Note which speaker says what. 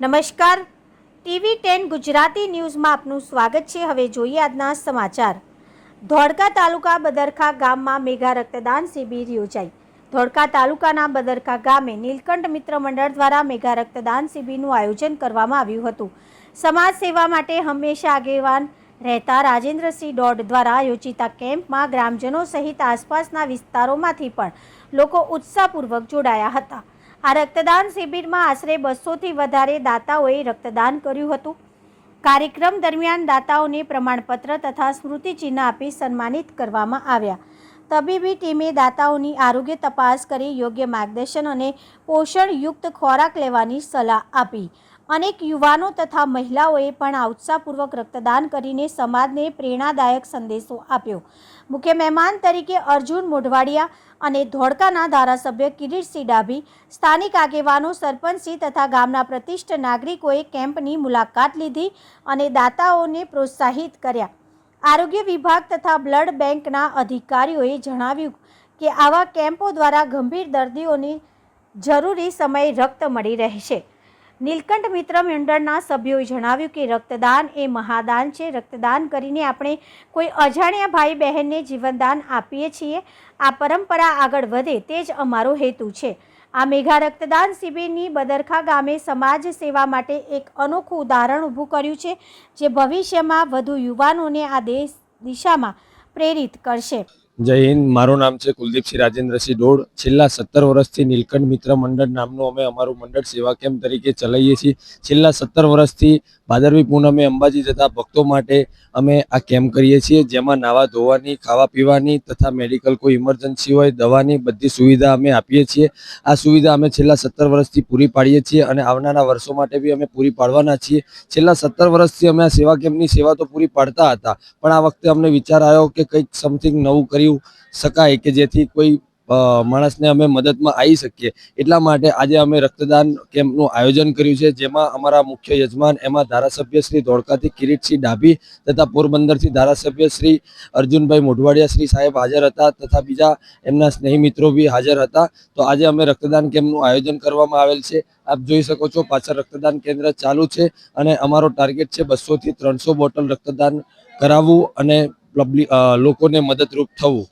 Speaker 1: નમસ્કાર. TV ten Gujarati ન્યૂઝમાં આપનું સ્વાગત છે. હવે જોઈએ આજના સમાચાર. ધોળકા તાલુકા બદરખા ગામમાં મેગા રક્તદાન શિબિર યોજાઈ. ધોળકા તાલુકાના બદરખા ગામે નીલકંઠ મિત્ર મંડળ દ્વારા મેગા રક્તદાન શિબિરનું આયોજન કરવામાં આવ્યું હતું. સમાજ સેવા માટે હંમેશા આગેવાન રહેતા રાજેન્દ્રસિંહ ડોડ દ્વારા યોજિતા કેમ્પમાં ગ્રામજનો સહિત આસપાસના વિસ્તારોમાંથી પણ લોકો ઉત્સાહપૂર્વક જોડાયા હતા. આ રક્તદાન શિબિરમાં આશરે બસોથી વધારે દાતાઓએ રક્તદાન કર્યું હતું. કાર્યક્રમ દરમિયાન દાતાઓને પ્રમાણપત્ર તથા સ્મૃતિચિહ્ન આપી સન્માનિત કરવામાં આવ્યા. તબીબી ટીમે દાતાઓની આરોગ્ય તપાસ કરી યોગ્ય માર્ગદર્શન અને પોષણયુક્ત ખોરાક લેવાની સલાહ આપી. અનેક યુવાનો તથા મહિલાઓએ પણ ઉત્સાહપૂર્વક રક્તદાન કરીને સમાજને પ્રેરણાદાયક સંદેશો આપ્યો. મુખ્ય મહેમાન તરીકે અર્જુન મોઢવાડિયા અને ધોળકાના ધારાસભ્ય કિરીટસિંહ ડાભી, સ્થાનિક આગેવાનો સરપંચશ્રી તથા ગામના પ્રતિષ્ઠ નાગરિકોએ કેમ્પની મુલાકાત લીધી અને દાતાઓને પ્રોત્સાહિત કર્યા. આરોગ્ય વિભાગ તથા બ્લડ બેંકના અધિકારીઓએ જણાવ્યું કે આવા કેમ્પો દ્વારા ગંભીર દર્દીઓને જરૂરી સમયે રક્ત મળી રહેશે. નીલકંઠ મિત્ર મંડળના સભ્યોએ જણાવ્યું કે રક્તદાન એ મહાદાન છે. રક્તદાન કરીને આપણે કોઈ અજાણ્યા ભાઈ બહેનને જીવનદાન આપીએ છીએ. આ પરંપરા આગળ વધે તે જ અમારો હેતુ છે. આ મેઘા રક્તદાન શિબિરની બદરખા ગામે સમાજ સેવા માટે એક અનોખું ઉદાહરણ ઊભું કર્યું છે, જે ભવિષ્યમાં વધુ યુવાનોને આ દેશ દિશામાં પ્રેરિત કરશે.
Speaker 2: જય હિન્દ, મારું નામ છે કુલદીપસિંહ રાજેન્દ્રસિંહ ડોડ છેલ્લા સત્તર વર્ષથી નીલકંઠ મિત્ર મંડળ નામનું અમે અમારું મંડળ સેવા કેમ્પ તરીકે ચલાવીએ છીએ. છેલ્લા સત્તર વર્ષથી ભાદરવી પૂનમે અંબાજી જતા ભક્તો માટે અમે આ કેમ્પ કરીએ છીએ, જેમાં નાવા ધોવાની, ખાવા પીવાની તથા મેડિકલ કોઈ ઇમરજન્સી હોય, દવાની બધી સુવિધા અમે આપીએ છીએ. આ સુવિધા અમે છેલ્લા સત્તર વર્ષથી પૂરી પાડીએ છીએ અને આવનારા વર્ષો માટે બી અમે પૂરી પાડવાના છીએ. છેલ્લા સત્તર વર્ષથી અમે આ સેવા કેમ્પની સેવા તો પૂરી પાડતા હતા, પણ આ વખતે અમને વિચાર આવ્યો કે કંઈક સમથિંગ નવું કરી શકાય કે જેથી કોઈ માણસને અમે મદદમાં આવી શકીએ. એટલા માટે આજે અમે રક્તદાન કેમ્પનું આયોજન કર્યું છે, જેમાં અમારા મુખ્ય યજમાન એમાં ધારાસભ્ય શ્રી ધોળકાથી કિરીટસિંહ ડાભી તથા પોરબંદરથી ધારાસભ્ય શ્રી અર્જુનભાઈ મોઢવાડિયા શ્રી સાહેબ હાજર હતા તથા બીજા એમના સ્નેહી મિત્રો બી હાજર હતા. તો આજે અમે રક્તદાન કેમ્પનું આયોજન કરવામાં આવેલ છે. આપ જોઈ શકો છો પાછળ રક્તદાન કેન્દ્ર ચાલુ છે અને અમારો ટાર્ગેટ છે બસોથી ત્રણસો બોટલ રક્તદાન કરાવવું અને લોકોને મદદરૂપ થવું.